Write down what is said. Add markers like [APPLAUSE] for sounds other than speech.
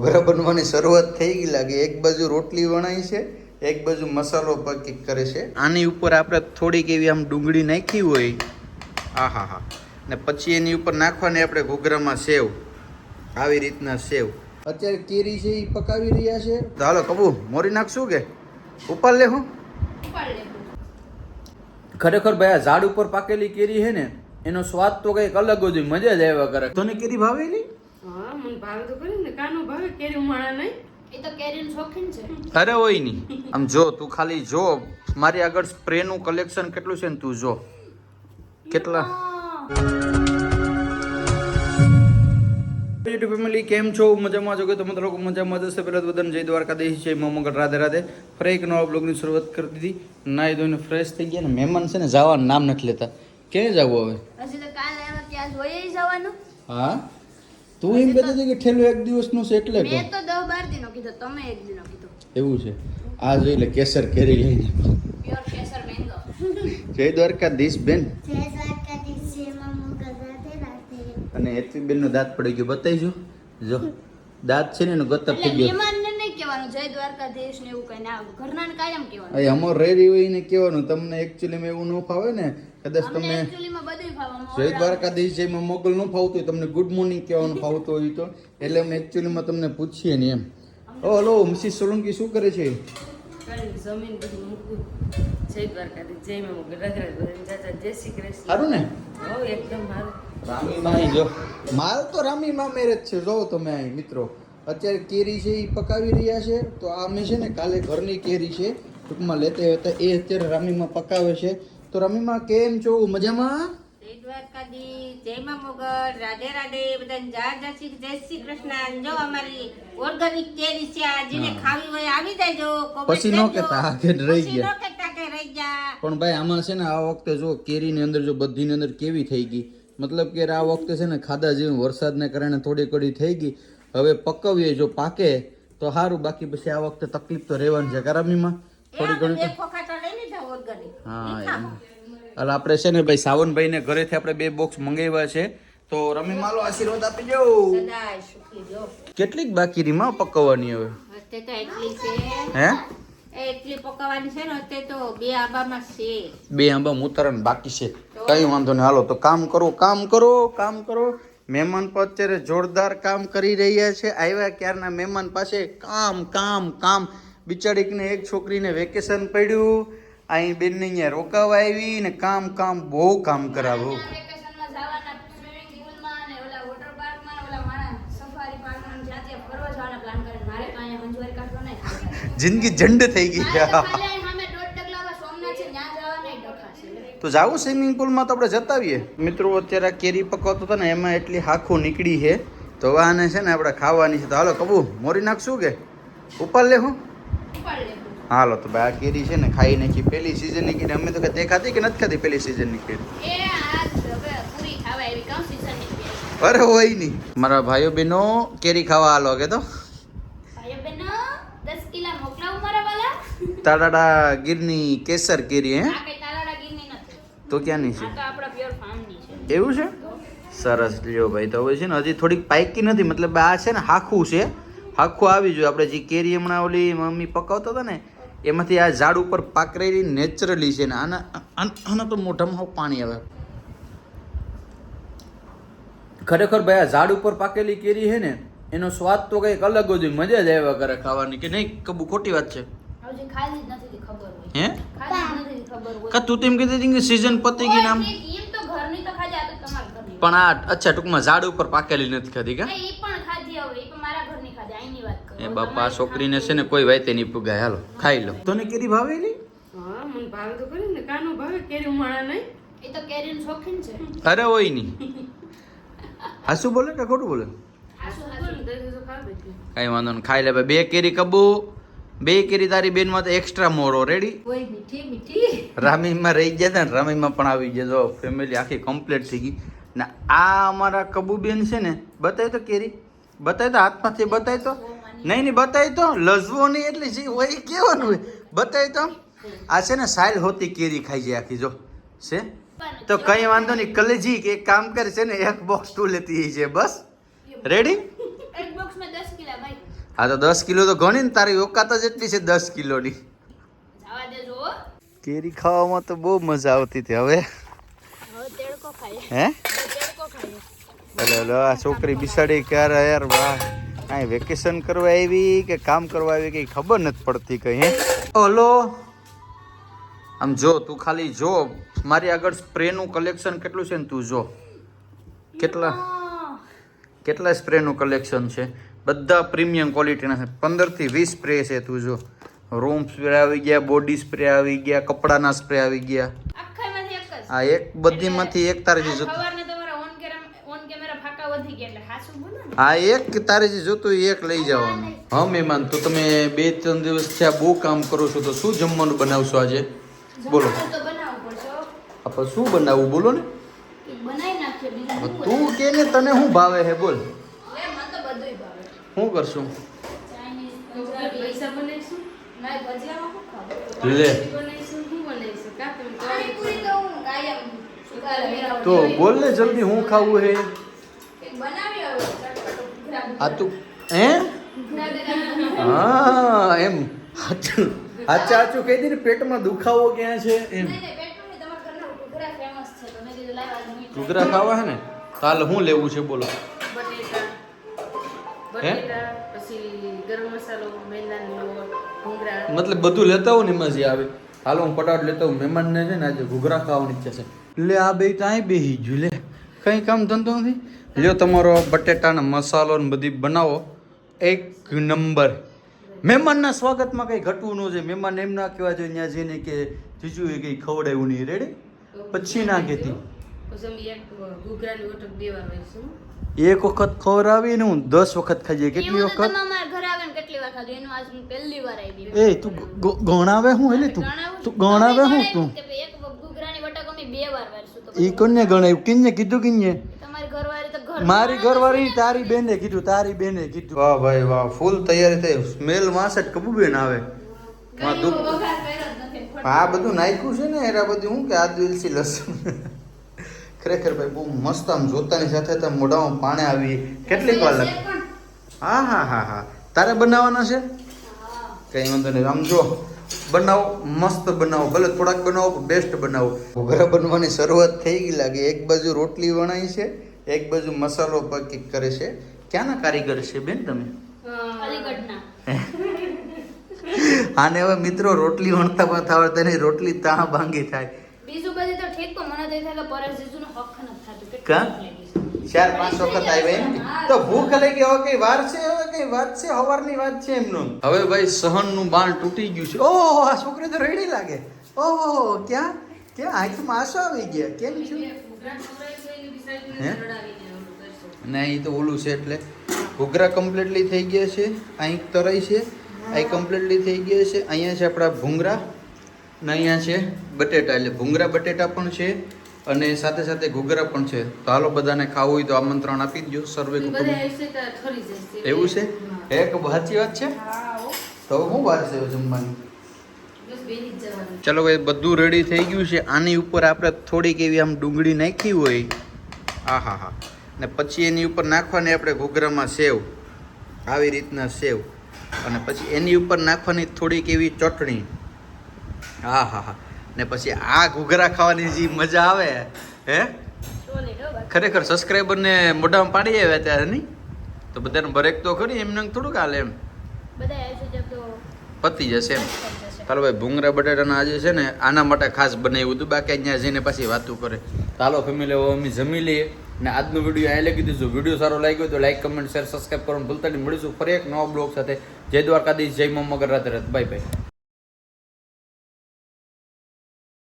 ઘોઘરા બનવાની શરૂઆત થઈ ગઈ લાગે એક બાજુ રોટલી વણાય છે એક બાજુ મસાલો પકી કરે છે. આની ઉપર આપણે થોડીક એવી આમ ડુંગળી નાખી હોય. આ હા હા ને પછી એની ઉપર નાખવાની આપણે ઘોઘરામાં સેવ. આવી રીતના સેવ. અત્યારે કેરી છે એ પકાવી રહ્યા છે. તો હાલો કબુ મોરી નાખશું કે? ઉપર લે હું. ખરેખર ભાઈ આ ઝાડ ઉપર પાકેલી કેરી છે ને એનો સ્વાદ તો કંઈક અલગ જ હોય મજા જ આવ્યા કરે. તને કેરી ભાવેલી હા મને ભાવે તો કરી ને કાનો ભાવે? કેરી ઉમાણા નહીં? એ તો કેરીનું શોખીન છે. અરે હોય નહીં આમ જો તું ખાલી જો મારી આગળ સ્પ્રે નું કલેક્શન કેટલું છે ને તું જો. કેટલા? યુટ્યુબ ફેમિલી કેમ છો? મજામાં છો કે તમે તો લોકો મજામાં જશે પહેલાં તો બધાને જય દ્વારકાધીશ છે મોમગઢ રાધે રાધે. ફરી એક નવા બ્લોગની શરૂઆત કરી દીધી. નાહી ધોઈને ફ્રેશ થઈ ગયા ને મહેમાન છે ને જવાનું નામ નથી લેતા. ક્યાં જવું હવે? હજી તો કાલે આવ્યા ત્યાં જોઈએ જવાનું. હા? તું એમ કહેતી હતી કે ઠેલું એક દિવસનું છે એટલે મેં તો. 10 12 દિનો કીધો તમે એક દિનો કીધો. એવું છે. આ જોઈ લે કેસર કેરી લઈને. પ્યોર કેસર મેંગો જય દ્વારકાધીશ બેન. જય દ્વારકાધીશ જય મા મોગલ રાધે રાધે. અને હેતવી બેન નો દાંત પડી ગયો બતાઈજો જો દાંત છે ને એનો ગતર થઈ ગયો. જય દ્વારકાધીશ ને એવું કઈ ના ઘરનાને કાયમ કહેવાનું. અહીં અમો રેડી હોય ને કહેવાનું. તમને એકચ્યુઅલી એવું ન ફાવે ને? કદાચ તમને માં જય દ્વારકાધીશ જેમાં મોગલ ન ફાવતું હોય તમને ગુડ મોર્નિંગ કહેવાનું [LAUGHS] ફાવતું હોય તો. એટલે અમે એકચ્યુઅલીમાં તમને પૂછીએ ને એમ. ઓ હલો મિસિસ સોલંકી શું કરે છે? જમીન બધું મૂકું. જય દ્વારકાધીશ જય મોગલ. રાધે રાધે જય શ્રી કૃષ્ણ. સારું ને? એકદમ સારું રામીમાં અહીં જો. માલ તો રામીમાં મેરેજ છે. જો તમે અહીં મિત્રો. અત્યારે કેરી છે એ પકાવી રહ્યા છે. તો અમે છે ને કાલે ઘરની કેરી છે ટૂંકમાં લેતા હતા એ અત્યારે રામીમાં પકાવે છે. તો રામીમાં કેમ છો? મજામાં? જય દ્વારકાધીશ જય માં મોગલ રાધે રાધે. બધાને જા જા શ્રી જય શ્રી કૃષ્ણ. જો અમારી ઓર્ગેનિક કેરી છે આ ખાવી હોય આવી જાયજો પછી ન કરજો. કે રહી ગયા. ન કહેતા કે રહી ગયા. પણ ભાઈ આમાં છે ને આ વખતે જો કેરીની અંદર જો બધીની અંદર કેવી થઈ ગઈ? મતલબ કે આ વખતે છે ને ખાધા જેવું વરસાદને કારણે થોડી કડી થઈ ગઈ. હવે પકવીએ જો પાકે તો સારું બાકી પછી આ વખતે તકલીફ તો રહેવાની છે ગરમીમાં. થોડી ઘણી હા એમ. એટલે આપણે છે ને ભાઈ સાવનભાઈ ને ઘરેથી આપણે બે બોક્સ મંગાવ્યા છે. તો રમી માલો આશીર્વાદ આપી જો કેટલીક બાકી રીમાં પકવવાની હવે? હે? એ છે ને બે આંબા ઉતારવાનું બાકી છે. કઈ વાંધો નહીં. હાલો તો કામ કરો કામ કરો કામ કરો. મહેમાન પર અત્યારે જોરદાર કામ કરી રહ્યા છે. આવ્યા ક્યારના મહેમાન પાસે કામ કામ કામ. બિચારીકને એક છોકરીને વેકેશન પડ્યું. અહીં બેનને અહીંયા રોકાવા આવી ને કામ કામ બહુ કામ કરાવ્યું. તો જિંદગી જંડ થઈ ગઈ મારે તો ખાલી અહીં સામે દોઢ ડગલામાં સોમનાથ છે ત્યાં જવાના ડખા છે તો જાવું સ્વિમિંગ પુલમાં તો આપણે જતા આવીએ. મિત્રો અત્યારે કેરી પકવતો હતો ને એમાં એટલી હાખું નીકળી છે. તો આને છે ને આપણે ખાવાની છે. તો હાલો કબુ મોરી નાખશું કે? ઉપર લે હું. હાલો તો ભાઈ આ કેરી છે ને ખાઈ નાખી. પહેલી સિઝનની કેરી અમે તો કે તે ખાધી કે નથી ખાધી પહેલી સિઝનની કેરી? અરે હોય નહીં. મારા ભાઈઓ બહેનો કેરી ખાવા હાલો કે તો? તાડાડા ગીરની કેસર કેરી હે આ કઈ તાલાડા ગીરની નથી તો ક્યાંની છે? એવું છે? સરસ લ્યો ભાઈ તો હવે છે ને હજી થોડીક પાઇકી નથી મતલબ આ છે ને હાખું છે. હાખું આવી જોઈએ આપણે જે કેરી હમણાં ઓલી મમ્મી પકાવતા હતા ને એમાંથી આ ઝાડ ઉપર પાકરેલી નેચરલી છે ને આના આના તો મોઢામાં પાણી આવે. ખરેખર ભાઈ આ ઝાડ ઉપર પાકેલી કેરી છે ને એનો સ્વાદ તો કંઈક અલગ જ હોય મજા જ આવ્યા કરે ખાવાની. કે નહીં? કબુ ખોટી વાત છે. હે? કા તું તેમ કહેતી હતી કે સિઝન પતી ગઈ ને આમ. ઓય, ઠીક, એમ તો ઘરની તો ખાધી આ તો તમારા ઘરની. પણ આ અચ્છા ટૂંકમાં ઝાડ ઉપર પાકેલી નથી ખાધી કા? એ પણ ખાધી હવે એ પણ મારા ઘરની ખાધી અહીંની વાત કરું. એ બાપા છોકરીને છે ને કોઈ વાતે નહીં પુગાય. હાલો ખાઈ લો. તને કેરી ભાવેલી હા મને ભાવે તો કરી ને કાનો ભાવે? કેરી ઉમાળા નહીં. એ તો કેરીનું શોખીન છે. અરે હોય નહીં હા શું બોલે કે ખોટું બોલે? ખાવા બેઠી કાંઈ વાંધો નહીં ખાઈ લે ભાઈ. બે કેરી કબુ. બે કેરી તારી બેનમાં તો એક્સ્ટ્રા મોરો રેડી રામી મીઠી રહી ગયા હતા ને રામીમાં પણ આવી ગયા. જો ફેમિલી આખી કમ્પ્લીટ થઈ ગઈ. ને આ અમારા કબુબેન છે ને બતાવી તો કેરી. બતાય તો હાથમાંથી બતાવી તો. નહીં નહીં બતાવી તો. લઝવો નહીં એટલે જે હોય એ કહેવાનું હોય. બતાવી તો. આ છે ને સાયલ હોતી કેરી ખાઈ જાય આખી જો. છે? તો કઈ વાંધો નહીં. કલેજી કે એક કામ કરે છે ને એક બોક્સ તું લેતી છે બસ. રેડી એક બોક્સમાં દસ કિલા ભાઈ. હા તો દસ કિલો તો ગણી ને તારી ઓકાત જ એટલી છે દસ કિલોની. જવા કેરી ખાવામાં તો બહુ મજા આવતી હતી હવે. હવે તેડકો ખાઈએ. હે? અરે આ છોકરી બિસાડી ક્યારે યાર વાહ. કાંઈ વેકેશન કરવા આવી કે કામ કરવા આવી કઈ ખબર નથી પડતી કઈ હે? હલો. આમ જો તું ખાલી જો. મારી આગળ સ્પ્રેનું કલેક્શન કેટલું છે ને તું જો? કેટલા? કેટલા સ્પ્રેનું કલેક્શન છે? બધા પ્રીમિયમ ક્વોલિટીના છે. પંદરથી વીસ સ્પ્રે છે તું જો. રૂમ સ્પ્રે આવી ગયા બોડી સ્પ્રે આવી ગયા કપડાના સ્પ્રે આવી ગયા. આ એક બધીમાંથી એક તારે જે જોતું આ એક તારે જે જોતું એક લઈ જવાનું. હા મહેમાન તો તમે બે ત્રણ દિવસ થયા બહુ કામ કરો છો તો શું જમવાનું બનાવશો આજે? બોલો. હો. આપણે શું બનાવવું? બોલો ને. તું કે તને શું ભાવે હે બોલ હોય? લે મને તો બધુંય ભાવે શું કરશું? તો હું. બોલ ને જલ્દી શું ખાવું હે? આ તું હે? હા એમ. સાચું સાચું હાચું કહી દે ને પેટમાં દુખાવો ક્યાં છે? એમ. ઘૂઘરા હું ખાવા હે ને? કાલ શું લેવું છે બોલો. મતલબ બધું લેતા હોઉં ને એમાં જે આવે. હાલો હું પટાટ લેતા હોઉં. મહેમાનને છે ને આજે ઘૂઘરા ખાવાની ઈચ્છા છે. લે આ બે ત્યાં બેહી જુલે લે. કઈ કામ ધંધો નથી? લ્યો તમારો બટેટાનો મસાલો ને બધી બનાવો. એક નંબર. મહેમાનના સ્વાગતમાં કંઈ ઘટવું ન જોઈએ. મહેમાન એમ ના કહેવા જોઈએ ત્યાં જઈને કે જીજુએ કંઈ ખવડાવ્યું નહીં. રેડી પછી ના કહેતી. એક ઘૂઘરાની વટક બે વાર વહીશું એક વખત ખવડાવી ને હું દસ વખત ખાઈએ કેટલી વખત? તમે અમારા ઘરે આવે ને કેટલી વાર ખાધું? એનું આજ હું પહેલી વાર આવી એ તું ગણાવે હું એટલે તું? તું ગણાવે હું તું? એ કોને ગણાયું. કિન્ને કીધું કિન્ને તમારી ઘરવાળી તો ઘર મારી ઘરવાળી તારી બેને કીધું તારી બેને કીધું. વાહ ભાઈ વાહ ફૂલ તૈયારી થઈ. સ્મેલ વાસ જ કબૂબેન આવે. આ બધું નાખ્યું છે ને એરા બધું હું કે આ એલચી લસણ. ખરેખર ભાઈ બહુ મસ્ત આમ જોતાની સાથે તો મોઢામાં પાણી આવી. કેટલીક વાર લાગે હા. હા હા હા તારે બનાવવાના છે? કઈ વાંધો નહીં. આમ જો બનાવો. મસ્ત બનાવો. ભલે થોડાક બનાવો બેસ્ટ બનાવો. ઘરે બનવાની શરૂઆત થઈ ગઈ લાગે. એક બાજુ રોટલી વણાય છે એક બાજુ મસાલો પકી કરે છે. ક્યાંના કારીગર છે બેન તમે? હા આને હવે મિત્રો રોટલી વણતા પણ આવડતા નહીં રોટલી ત્યાં ભાંગી થાય. બીજું બધું થાય હક નથી થતું. ચાર પાંચ વખત આવ્યા એમ તો ભૂખ લાગી હવે કઈ વાર છે હવે કઈ વાત છે હવારની વાત છે એમનું. હવે ભાઈ સહનનું બાણ તૂટી ગયું છે. ઓહો આ છોકરી તો રેડી લાગે. ઓહો ક્યાં? ક્યાં? આંખમાં આંસુ આવી ગયા. કેમ છું? ના ને અહીં તો ઓલું છે એટલે. ઘૂઘરા કમ્પ્લીટલી થઈ ગયા છે અહીં તરાઈ છે અહીં કમ્પ્લીટલી થઈ ગયા છે. અહીંયા છે આપણા ભૂંગરા ને અહીંયા છે બટેટા. એટલે ભૂંગરા બટેટા પણ છે. અને સાથે સાથે ઘૂઘરા પણ છે. તો હાલો બધાને ખાવું હોય તો આમંત્રણ આપી દો સર્વે એવું છે? એક સાચી વાત છે? તો હું વાર છે જમવાની? ચલો ભાઈ બધું રેડી થઈ ગયું છે. આની ઉપર આપણે થોડીક એવી આમ ડુંગળી નાખી હોય. આ હા. હા ને પછી એની ઉપર નાખવાની આપણે ઘૂઘરામાં સેવ. આવી રીતના સેવ. અને પછી એની ઉપર નાખવાની થોડીક એવી ચટણી. હા હા હા. ને પછી આ ઘૂઘરા ખાવાની જે મજા આવે હે. ખરેખર સબસ્ક્રાઈબરને મોઢામાં પાડી આવ્યા ત્યારે નહીં? તો બધાને બ્રેક તો ખરી એમને થોડુંક હાલે એમ? પતી જશે એમ. ચાલો ભાઈ ભૂંગરા બટાટાના આજે છે ને આના માટે ખાસ બનાવ્યું હતું. બાકી અહીંયા જઈને પાછી વાતું કરે. ચાલો ફેમિલી હવે અમે જમી લઈએ. ને આજનો વીડિયો અહીં લખી દીધું. વીડિયો સારો લાગ્યો તો લાઈક કમેન્ટ શેર સબસ્ક્રાઈબ કરવાનું ભૂલતા નહીં. મળીશું ફરી એક નવા બ્લોગ સાથે. જય દ્વારકાધીશ જય મમ્મગર રાતે રાત. Bye bye